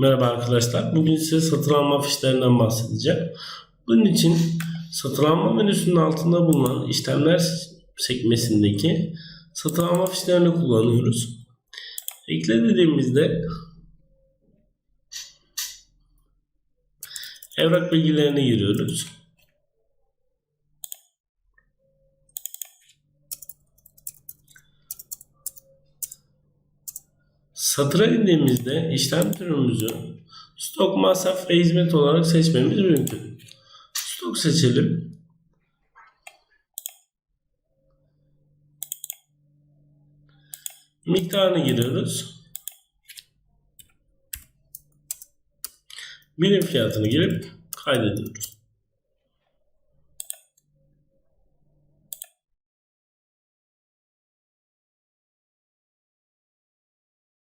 Merhaba arkadaşlar. Bugün size satın alma fişlerinden bahsedeceğim. Bunun için satın alma menüsünün altında bulunan işlemler sekmesindeki satın alma fişlerini kullanıyoruz. Ekle dediğimizde evrak bilgilerini giriyoruz. Satıra indiğimizde işlem türümüzü stok masraf ve hizmet olarak seçmemiz mümkün. Stok seçelim. Miktarını giriyoruz. Birim fiyatını girip kaydediyoruz.